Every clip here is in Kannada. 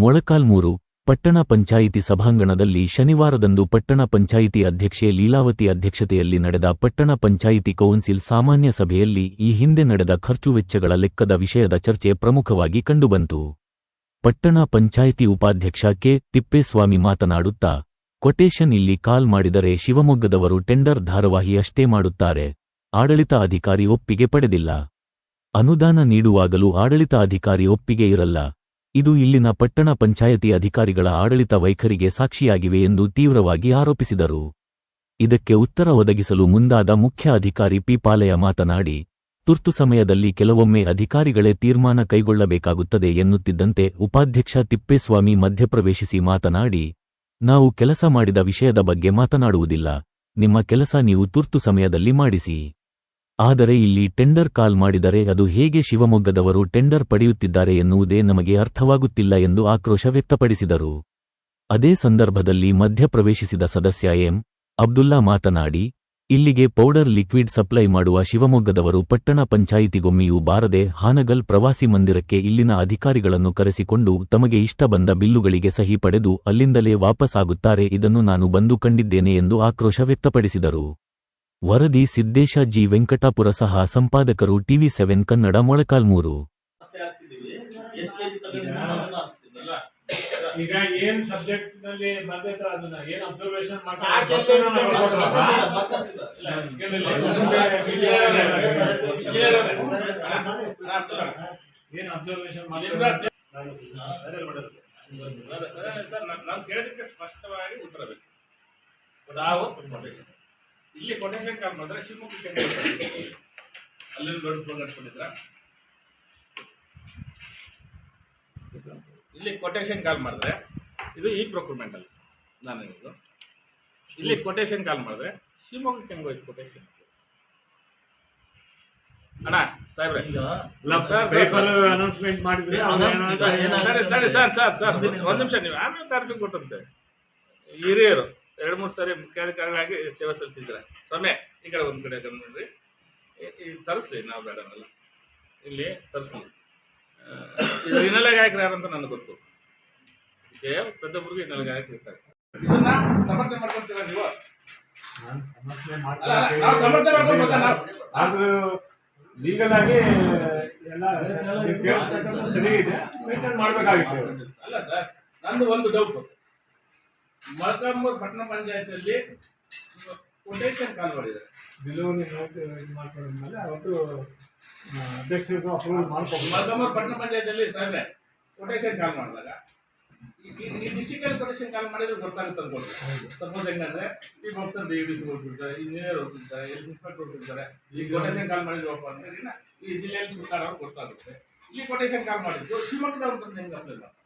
ಮೊಳಕಾಲ್ಮೂರು ಪಟ್ಟಣ ಪಂಚಾಯಿತಿ ಸಭಾಂಗಣದಲ್ಲಿ ಶನಿವಾರದಂದು ಪಟ್ಟಣ ಪಂಚಾಯಿತಿ ಅಧ್ಯಕ್ಷೆ ಲೀಲಾವತಿ ಅಧ್ಯಕ್ಷತೆಯಲ್ಲಿ ನಡೆದ ಪಟ್ಟಣ ಪಂಚಾಯಿತಿ ಕೌನ್ಸಿಲ್ ಸಾಮಾನ್ಯ ಸಭೆಯಲ್ಲಿ ಈ ಹಿಂದೆ ನಡೆದ ಖರ್ಚು ವೆಚ್ಚಗಳ ಲೆಕ್ಕದ ವಿಷಯದ ಚರ್ಚೆ ಪ್ರಮುಖವಾಗಿ ಕಂಡುಬಂತು. ಪಟ್ಟಣ ಪಂಚಾಯಿತಿ ಉಪಾಧ್ಯಕ್ಷ ಕೆ. ತಿಪ್ಪೇಸ್ವಾಮಿ ಮಾತನಾಡುತ್ತಾ ಕೊಟೇಶನ್ ಇಲ್ಲಿ ಕಾಲ್ ಮಾಡಿದರೆ ಶಿವಮೊಗ್ಗದವರು ಟೆಂಡರ್ ಧಾರವಾಹಿ ಅಷ್ಟೇ ಮಾಡುತ್ತಾರೆ. ಆಡಳಿತ ಅಧಿಕಾರಿ ಒಪ್ಪಿಗೆ ಪಡೆದಿಲ್ಲ. ಅನುದಾನ ನೀಡುವಾಗಲೂ ಆಡಳಿತ ಅಧಿಕಾರಿ ಒಪ್ಪಿಗೆ ಇರಲ್ಲ. ಇದು ಇಲ್ಲಿನ ಪಟ್ಟಣ ಪಂಚಾಯತಿ ಅಧಿಕಾರಿಗಳ ಆಡಳಿತ ವೈಖರಿಗೆ ಸಾಕ್ಷಿಯಾಗಿವೆ ಎಂದು ತೀವ್ರವಾಗಿ ಆರೋಪಿಸಿದರು. ಇದಕ್ಕೆ ಉತ್ತರ ಒದಗಿಸಲು ಮುಂದಾದ ಮುಖ್ಯ ಅಧಿಕಾರಿ ಪಿ. ಮಾತನಾಡಿ, ತುರ್ತು ಸಮಯದಲ್ಲಿ ಕೆಲವೊಮ್ಮೆ ಅಧಿಕಾರಿಗಳೇ ತೀರ್ಮಾನ ಕೈಗೊಳ್ಳಬೇಕಾಗುತ್ತದೆ ಎನ್ನುತ್ತಿದ್ದಂತೆ ಉಪಾಧ್ಯಕ್ಷ ತಿಪ್ಪೇಸ್ವಾಮಿ ಮಧ್ಯಪ್ರವೇಶಿಸಿ ಮಾತನಾಡಿ, ನಾವು ಕೆಲಸ ಮಾಡಿದ ವಿಷಯದ ಬಗ್ಗೆ ಮಾತನಾಡುವುದಿಲ್ಲ. ನಿಮ್ಮ ಕೆಲಸ ನೀವು ತುರ್ತು ಸಮಯದಲ್ಲಿ ಮಾಡಿಸಿ. ಆದರೆ ಇಲ್ಲಿ ಟೆಂಡರ್ ಕಾಲ್ ಮಾಡಿದರೆ ಅದು ಹೇಗೆ ಶಿವಮೊಗ್ಗದವರು ಟೆಂಡರ್ ಪಡೆಯುತ್ತಿದ್ದಾರೆ ಎನ್ನುವುದೇ ನಮಗೆ ಅರ್ಥವಾಗುತ್ತಿಲ್ಲ ಎಂದು ಆಕ್ರೋಶ ವ್ಯಕ್ತಪಡಿಸಿದರು. ಅದೇ ಸಂದರ್ಭದಲ್ಲಿ ಮಧ್ಯಪ್ರವೇಶಿಸಿದ ಸದಸ್ಯ ಎಂ. ಅಬ್ದುಲ್ಲಾ ಮಾತನಾಡಿ, ಇಲ್ಲಿಗೆ ಪೌಡರ್ ಲಿಕ್ವಿಡ್ ಸಪ್ಲೈ ಮಾಡುವ ಶಿವಮೊಗ್ಗದವರು ಪಟ್ಟಣ ಪಂಚಾಯಿತಿಗೊಮ್ಮೆಯೂ ಬಾರದೆ ಹಾನಗಲ್ ಪ್ರವಾಸಿ ಮಂದಿರಕ್ಕೆ ಇಲ್ಲಿನ ಅಧಿಕಾರಿಗಳನ್ನು ಕರೆಸಿಕೊಂಡು ತಮಗೆ ಇಷ್ಟ ಬಂದ ಬಿಲ್ಲುಗಳಿಗೆ ಸಹಿ ಪಡೆದು ಅಲ್ಲಿಂದಲೇ ವಾಪಸ್ಸಾಗುತ್ತಾರೆ ಇದನ್ನು ನಾನು ಬಂದು ಕಂಡಿದ್ದೇನೆ ಎಂದು ಆಕ್ರೋಶ ವ್ಯಕ್ತಪಡಿಸಿದರು. ವರದಿ ಸಿದ್ದೇಶ ಜಿ ವೆಂಕಟಾಪುರ ಸಹ ಸಂಪಾದಕರು ಟಿವಿ ಸೆವೆನ್ ಕನ್ನಡ ಮೊಳಕಾಲ್ಮೂರು. ಈಗ ಏನ್ ಸಬ್ಜೆಕ್ಟ್ನಲ್ಲಿ ಅದನ್ನ? ಏನ್ ಅಬ್ಸರ್ವೇಷನ್. ಏನ್ ಅಬ್ಸರ್ವೇಷನ್ ನಾವು ಸ್ಪಷ್ಟವಾಗಿ ಉತ್ತರ ಬೇಕು. ನಾವು ಇಲ್ಲಿ ಕೊಟೇಶನ್ ಕಾಲ್ ಮಾಡಿದ್ರೆ ಶಿವಮೊಗ್ಗಕ್ಕೆ ಅಲ್ಲಿ ನೋಡಿಸ್ಕೊಂಡು ನಡ್ಸ್ಕೊಂಡಿದ್ರ ಇಲ್ಲಿ ಕೊಟೇಶನ್ ಕಾಲ್ ಮಾಡಿದ್ರೆ ಇದು ಈ ಪ್ರೊಕ್ಯೂರ್ಮೆಂಟ್ ಅಲ್ಲಿ ನಾನು ಹೇಳಿದ್ದು ಇಲ್ಲಿ ಕೊಟೇಶನ್ ಕಾಲ್ ಮಾಡಿದ್ರೆ ಶಿವಮೊಗ್ಗಕ್ಕೆ ಹೆಂಗೆ ಹೋಯ್ತು ಕೊಟೇಶನ್ ಅಣ್ಣ ಸಾಹೇಬ್ರೆ ಅನೌನ್ಸ್ಮೆಂಟ್ ಮಾಡಿದ್ರೆ ಸರ್ ಸರ್ ಸರ್ ಒಂದು ನಿಮಿಷ ನೀವು ಆಮೇಲೆ ತಾರೀಕು ಕೊಟ್ಟಂತೆ. ಹಿರಿಯರು. ಎರಡು ಮೂರು ಸಾರಿ ಮುಖ್ಯಾಧಿಕಾರಿಗಳಾಗಿ ಸೇವೆ ಸಲ್ಲಿಸಿದ್ದಾರೆ. ಸಮಯ ಈ ಕಡೆ ಒಂದು ಕಡೆ ಗಮನಿಸಿ ಈ ತರಿಸ್ಲಿ ನಾವು ಬೇಡ ಅನ್ನಲ್ಲ. ಇಲ್ಲಿ ತರಿಸ್ಲಿ. ಇದು ಹಿನ್ನೆಲೆ ಗಾಯಕರು ಯಾರಂತ ನನಗೆ ಗೊತ್ತು. ಜಯ ಪ್ರತಿಯೊಬ್ಬರಿಗೂ ಹಿನ್ನೆಲೆ ಗಾಯಕರು ಇರ್ತಾರೆ ಇದನ್ನ ಸಮರ್ಥನೆ ಮಾಡ್ಕೊಂತೀರ ನೀವು? ಸಮರ್ಥನೆ? ಆದ್ರೂ ಲೀಗಲ್ ಆಗಿ ಎಲ್ಲ ಸರಿ ಇದೆ. ಮೇಂಟೈನ್ ಮಾಡ್ಬೇಕಾಗಿತ್ತು. ಅಲ್ಲ ಸರ್ ನಂದು ಒಂದು ಡೌಟ್ ಮೊಳಕಾಲ್ಮೂರು ಪಟ್ಟಣ ಪಂಚಾಯತಿಯಲ್ಲಿ ಕೊಟೇಶನ್ ಕಾಲ್ ಮಾಡಿದ್ದಾರೆ. ನೋಟ್ ಇದು ಮಾಡ್ಕೊಂಡ್ಮೇಲೆ ಅವತ್ತು ಅಧ್ಯಕ್ಷರು ಅಪ್ರೂವಲ್ ಮಾಡ್ಕೊಂಡು ಮೊಳಕಾಲ್ಮೂರು ಪಟ್ಟಣ ಪಂಚಾಯತಿಯಲ್ಲಿ ಸರ್ವೆ ಕೊಟೇಶನ್ ಕಾಲ್ ಮಾಡಿದಾಗ. ಈ- ಡಿಸ್ಟಿಕಲ್ಲಿ ಕೊಟೇಶನ್ ಕಾಲ್ ಮಾಡಿದ್ರೆ ಗೊತ್ತಾಗುತ್ತೆ ಅನ್ಕೊಳ್ರಿ ಸಪೋಸ್ ಹೆಂಗಂದ್ರೆ ಈ ಬಾಕ್ಸರ್ ಡಿ ಡಿ ಸಿ ಹೋಗ್ತಿರ್ತಾರೆ ಇಂಜಿನಿಯರ್ ಹೋಗ್ತಿರ್ತಾರೆ ಇನ್ಸ್ಪೆಕ್ಟರ್ ಹೋಗ್ತಿರ್ತಾರೆ ಈ ಕೊಟೇಶನ್ ಕಾಲ್ ಮಾಡಿದ್ರು ಅಂದ್ರೆ ಈ ಜಿಲ್ಲೆಯಲ್ಲಿ ಸುತ್ತಾರ ಅವ್ರಿಗೆ ಗೊತ್ತಾಗುತ್ತೆ. ಈ ಕೊಟೇಶನ್ ಕಾಲ್ ಮಾಡಿದ್ದು ಶಿವಮೊಗ್ಗದವ್ರು ಬಂದು ಹೆಂಗೆ ಅಪ್ಲೈ ಮಾಡ್ತಾರೆ?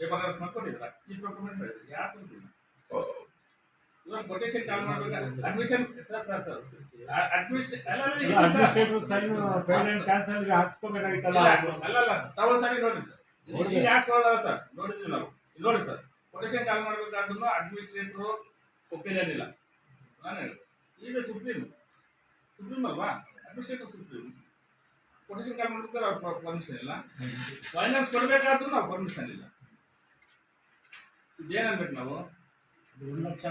ಪೇಪರ್ ಅರೆಸ್ಟ್ ಮಾಡ್ಕೊಂಡಿದ್ರ ಈ ಡಾಕ್ಯುಮೆಂಟ್ ಯಾರು ಇವಾಗ ಕೊಟೇಶನ್ ಕಾಲ್ ಮಾಡ್ಬೇಕು? Admission sir sir sir admission ಅಲ್ಲ ಅಲ್ಲ, ಇಲ್ಲ ಸರ್. ಅಡ್ಮಿನಿಸ್ಟ್ರೇಟಿವ್ ಸೈನ್ ಪೇಮೆಂಟ್ ಕ್ಯಾನ್ಸಲ್ಗೆ ಹಾಕ್ಸ್ಕೋಬೇಕಾಗಿತ್ತಲ್ಲ ಇಲ್ಲ, ಅಲ್ಲ ಅಲ್ಲ ತಾವು ಸರಿ ನೋಡಿ ಸರ್ ಯಾಕೆ ನೋಡಿದ್ವಿ ನಾವು. ಇಲ್ಲಿ ನೋಡಿ ಸರ್ ಕೊಟೇಶನ್ ಕಾಲ್ ಮಾಡ್ಬೇಕಾದ್ರೂ ಅಡ್ಮಿನಿಸ್ಟ್ರೇಟರ್ ಒಪಿನಿಯನ್ ಇಲ್ಲ. ನಾನು ಹೇಳಿದೆ. ಈಗ ಸುಪ್ರೀಂ ಸುಪ್ರೀಂ ಅಲ್ವಾ? ಅಡ್ಮಿನಿಸ್ಟ್ರೇಟರ್ ಸುಪ್ರೀಂ ಕೊಟೇಶನ್ ಕಾಲ್ ಮಾಡ್ಬೇಕಾದ್ರೆ ಅವ್ರ ಪರ್ಮಿಷನ್ ಇಲ್ಲ. ಫೈನಾನ್ಸ್ ಕೊಡ್ಬೇಕಾದ್ರೂ ನಾವು ಪರ್ಮಿಷನ್ ಇಲ್ಲ. ಇದೇನನ್ಬೇಕು ನಾವು ಒಂದು ಲಕ್ಷ